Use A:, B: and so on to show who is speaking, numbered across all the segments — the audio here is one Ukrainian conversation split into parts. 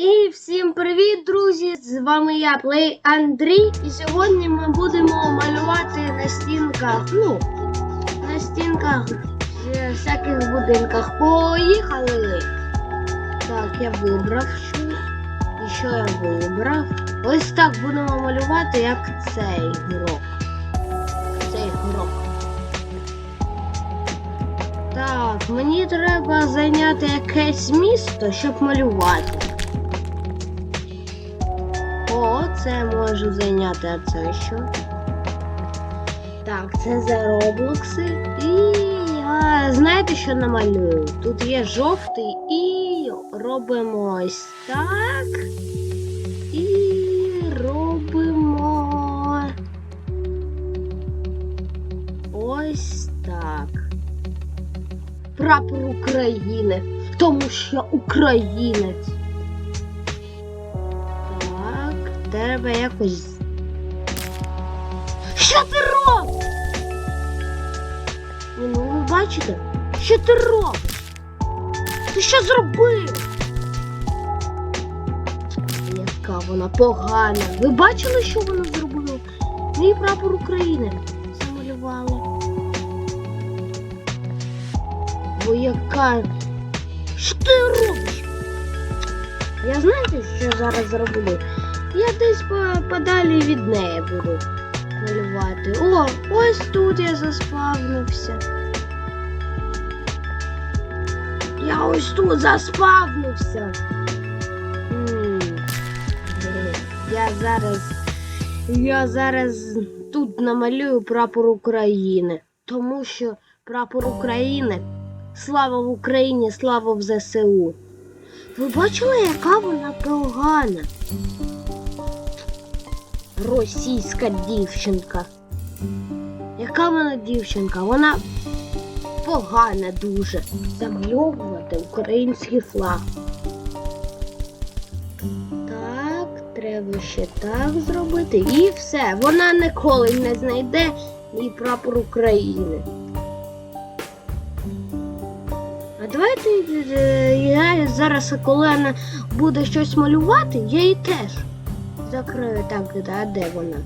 A: І всім привіт, друзі! З вами я, Плей Андрій. І сьогодні ми будемо малювати на стінках. Ну, на стінках е, всяких будинках. Поїхали! Так, я вибрав щось. І що я вибрав? Ось так будемо малювати, як цей грок. Цей грок. Так, мені треба зайняти якесь місто, щоб малювати. Це можу зайняти, а це що? Так, це за роблокси. І я знаєте, що намалюю? Тут є жовтий і робимо ось так. І робимо ось так. Прапор України. Тому що українець. Треба якось. Що ти робиш? Ну ви бачите? Що ти робиш? Ти що зробив? Яка вона погана. Ви бачили, що вона зробила? Мій прапор України замалювала. Бо яка. Що ти робиш? Я знаєте, що зараз зроблю? Я десь подалі від неї буду малювати. О, ось тут я заспавнився. Я ось тут заспавнився. Я зараз. Я зараз тут намалюю прапор України. Тому що прапор України. Слава в Україні, слава в ЗСУ. Ви бачили, яка вона погана? Російська дівчинка. Яка вона дівчинка? Вона погана дуже. Замальовувати український флаг. Так, треба ще так зробити. І все. Вона ніколи не знайде мій прапор України. А давайте е, я зараз, коли вона буде щось малювати, я її теж закрию. Так, а де вона?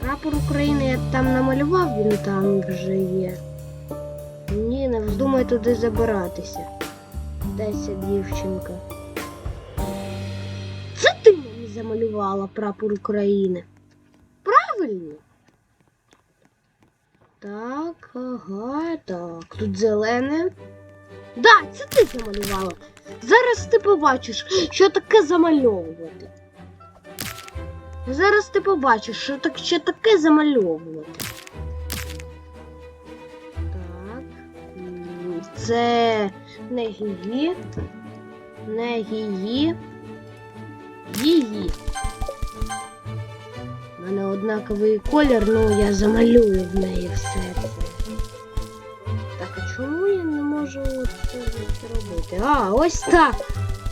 A: Прапор України я там намалював, він там вже є. Ні, не вздумай туди забиратися. Дайся, дівчинка. Це ти мені замалювала прапор України. Правильно? Так, ага, так. Тут зелене. Да, це ти замалювала. Зараз ти побачиш, що таке замальовувати. Зараз ти побачиш, що так, що таке замальовувати. Так. Це не її. Не її. Її. У мене однаковий колір, ну я замалюю в неї все це. Можу це зробити? А, ось так.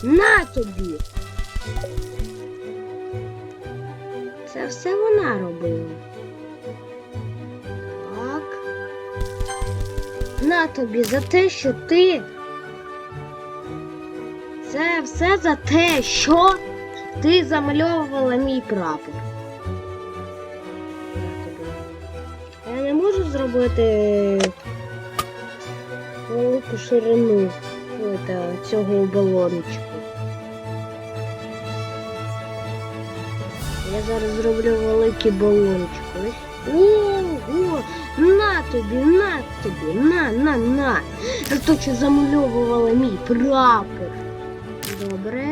A: На тобі. Це все вона робила. Так. На тобі за те, що ти. Це все за те, що ти замальовувала мій прапор. Я не можу зробити велику ширину ета, цього балончику. Я зараз зроблю великий балончик. Ого! На тобі, на тобі, на, на, на. За те, що замальовувала мій прапор. Добре,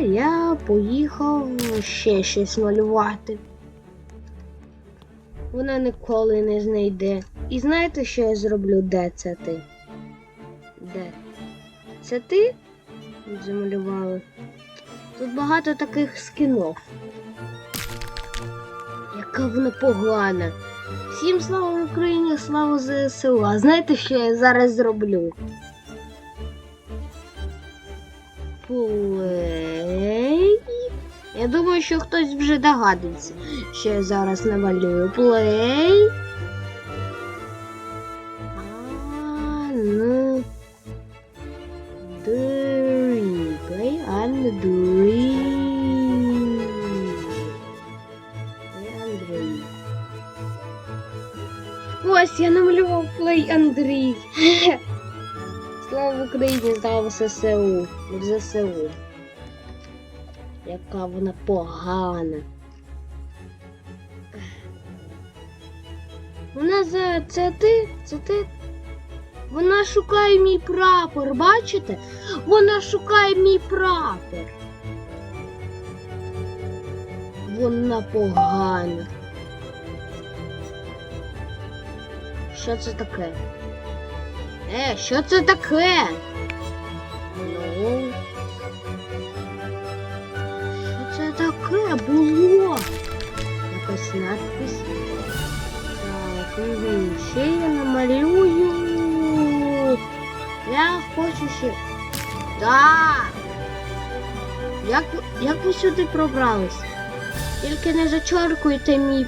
A: я поїхав ще щось малювати. Вона ніколи не знайде. І знаєте, що я зроблю? Де це ти? Де? Це ти замалювала? Тут багато таких скінов. Яка вона погана. Всім слава Україні, слава ЗСУ. А знаєте, що я зараз зроблю? Плей. Я думаю, що хтось вже догадується, що я зараз намалюю. Плей. Я намалював Плей Андрій. Слава Україні, слава ССУ. В ЗСУ. Яка вона погана. Вона за це ти? Це ти? Вона шукає мій прапор, бачите? Вона шукає мій прапор. Вона погана. Що це таке? Е, що це таке? Ну. Що це таке було? Якась надпись. Так, угу. ще я намалюю. Я хочу ще. Так. Як, як ви сюди пробрались? Тільки не зачоркуйте мій,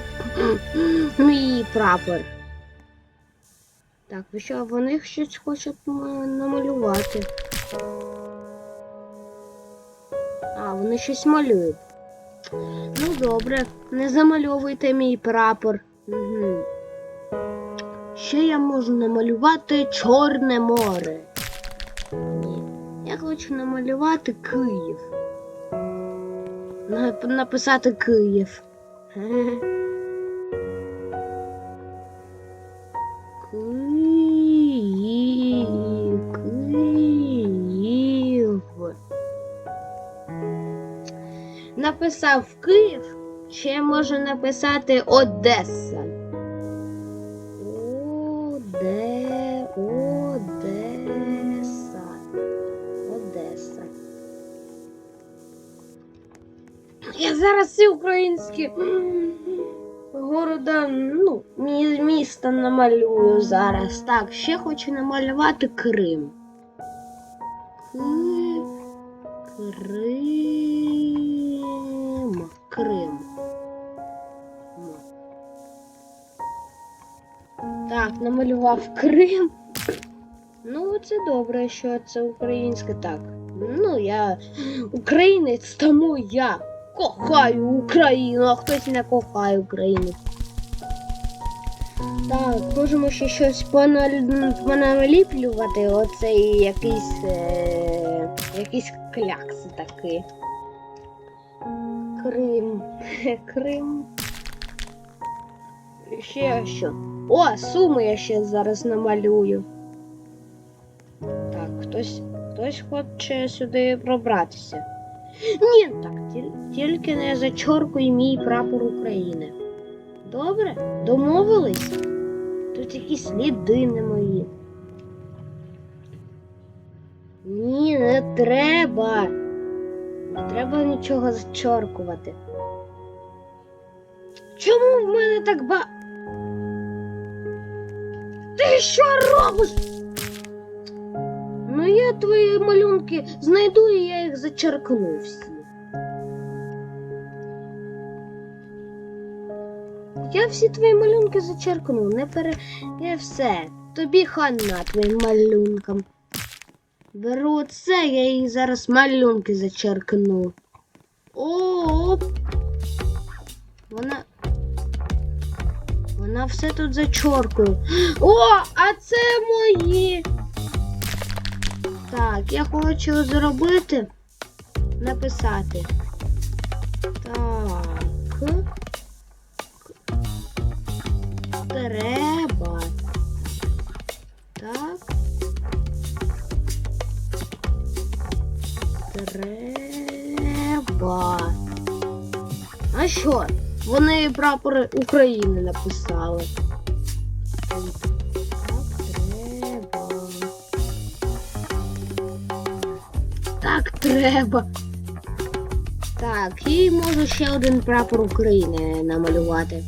A: мій прапор. Так, ви що, вони щось хочуть намалювати. А, вони щось малюють. Ну добре, не замальовуйте мій прапор. Угу. Ще я можу намалювати Чорне море. Ні. Я хочу намалювати Київ. Написати. Київ, Написав Київ, ще можу написати Одеса. Оде, Одеса. Одеса. Я зараз всі українські города, ну, мі- міста намалюю зараз. Так, ще хочу намалювати Крим. Крим. Крим. Так, намалював Крим. Ну, це добре, що це українське так. Ну, я українець, тому я кохаю Україну, а хтось не кохає Україну. Так, можемо ще щось поналіплювати. Оцей якийсь. Е... якийсь клякси такий. Крим. Крим. Ще що? О, суми я ще зараз намалюю. Так, хтось, хтось хоче сюди пробратися. Ні, так, тільки не зачоркуй мій прапор України. Добре? Домовились? Тут якісь сліди не мої. Ні, не треба. Не треба нічого зачоркувати. Чому в мене так ба. Ти що робиш? Ну я твої малюнки знайду і я їх зачеркну всі. Я всі твої малюнки зачеркну, не пере. Я все. Тобі хана твоїм малюнкам. Беру це, я їй зараз малюнки зачеркну. Оп. Вона. Вона все тут зачоркує. О, а це мої. Так, я хочу зробити. Написати. Так. Треба. Треба. А що? Вони прапор України написали. Так, треба. Так треба. Так, і можу ще один прапор України намалювати.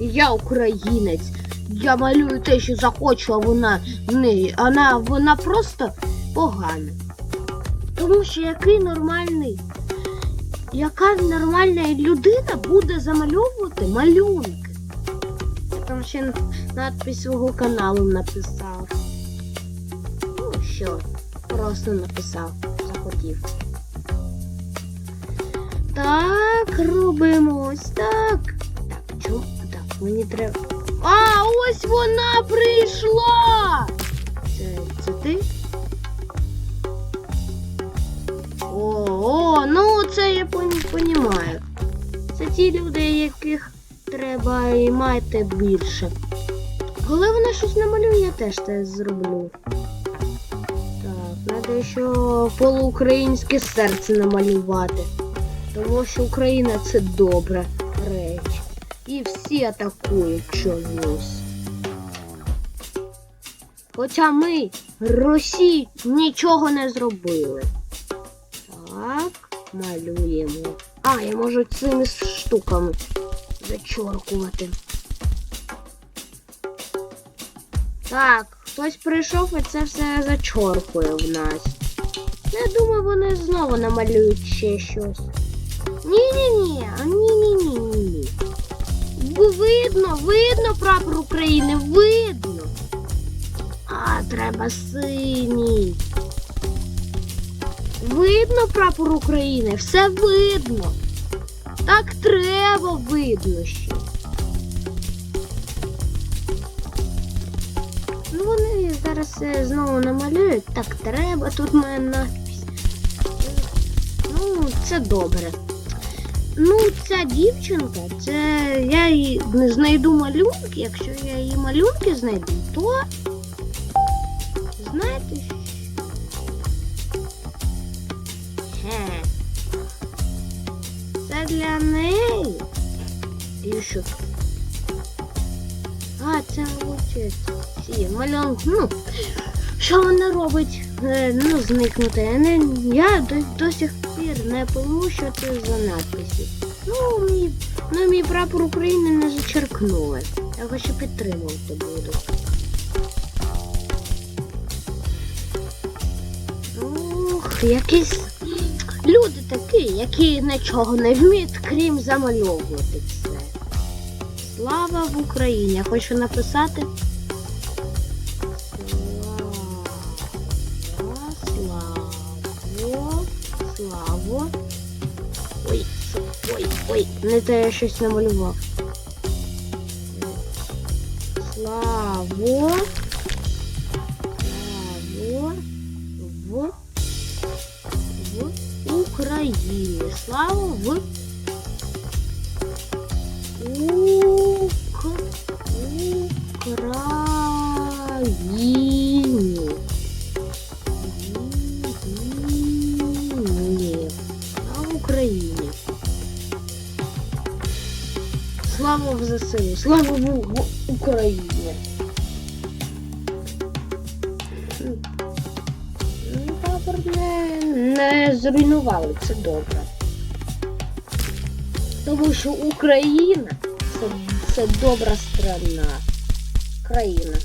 A: Я українець. Я малюю те, що захочу, а вона не. Вона, вона просто погана. Тому що який нормальний. Яка нормальна людина буде замальовувати малюнки? Я там ще надпись свого каналу написав. Ну що, просто написав, захотів. Так, робимо ось так. Так, чому? Так, мені треба. А, ось вона прийшла. Це, це ти? Це я понімаю. Це ті люди, яких треба і мати більше. Коли вона щось намалює, я теж це зроблю. Так, треба ще полуукраїнське серце намалювати. Тому що Україна це добра реч. І всі атакують чомусь. Хоча ми, Росії, нічого не зробили. Малюємо. А, я можу цими штуками зачоркувати. Так, хтось прийшов і це все зачоркує в нас. Я думаю, вони знову намалюють ще щось. Ні-ні-ні, а ні-ні-ні-ні. Бо Видно, видно прапор України, видно. А, треба синій. Видно прапор України, все видно. Так треба видно ще. Ну вони зараз е, знову намалюють. Так треба, тут мене надпись. Ну, це добре. Ну, ця дівчинка, це я її не знайду малюнки. Якщо я її малюнки знайду, то знаєте що? Для неї. І що? А, це оце ці малюнки. Ну, що вона робить? Е, ну, зникнути. Я, не, я до, до сих пір не пойму, що це за надписи. Ну, мій, ну, мій прапор України не зачеркнули. Я його підтримувати буду. Ух, якісь люди такі, які нічого не вміють, крім замальовувати все. Слава в Україні. Я хочу написати. Слава, славо, славо. Ой, ой, ой, не те я щось намалював. Славо. Україні. Слава в Ук... Україні. Ні. На Україні. Слава в ЗСУ. Слава в Україні. Прапор не, не зруйнували, це добре. Тому що Україна це, це добра страна. Країна.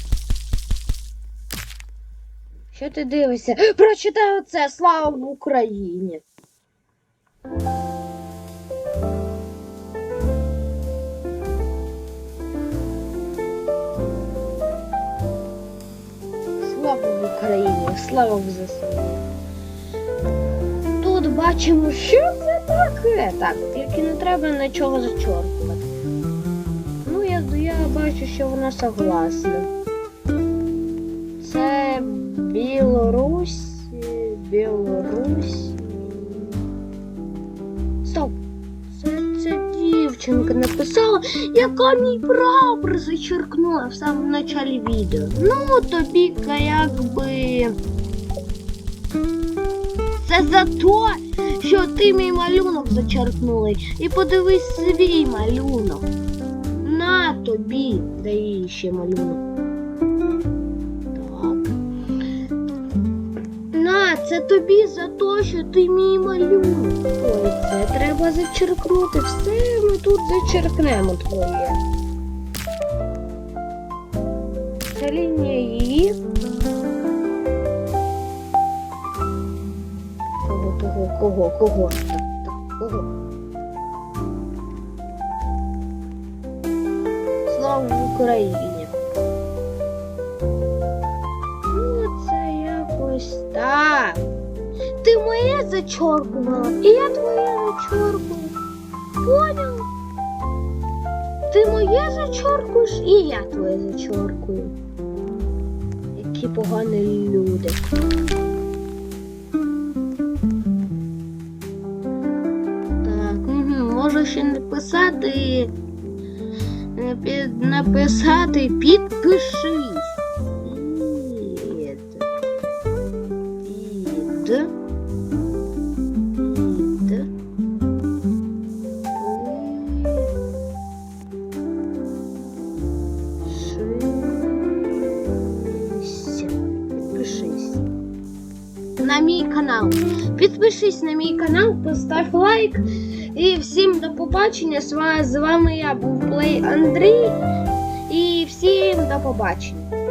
A: Що ти дивишся? Прочитай оце слава Україні. Слава Україні, слава в ЗСУ. Тут бачимо, що це таке. Так, тільки не треба нічого зачоркувати. Ну, я, я бачу, що вона согласна. Це Білорусь. Білорусь. Стоп! Це, це дівчинка написала, яка мій прапор зачеркнула в самому началі відео. Ну, тобі якби. Це за то, що ти мій малюнок зачеркнули. І подивись свій малюнок. На тобі дає ще малюнок. На, це тобі за те, що ти мій малюнок. Ой, це треба зачеркнути. Все ми тут зачеркнемо твоє. Це лінія її. Кого, кого, кого? Слава Україні! Ну, це якось так. Ти моє зачоркувала, і я твоє зачоркувала. Поняв? ти моє зачоркуєш, і я твоє зачоркую. Які погані люди. написати. е, під- Написати підпишись. Під. Під. Під. Підпишись. Підпишись. На мій канал. Підпишись на мій канал, постав лайк. І всім до побачення. З вами я був Плей Андрій. І всім до побачення.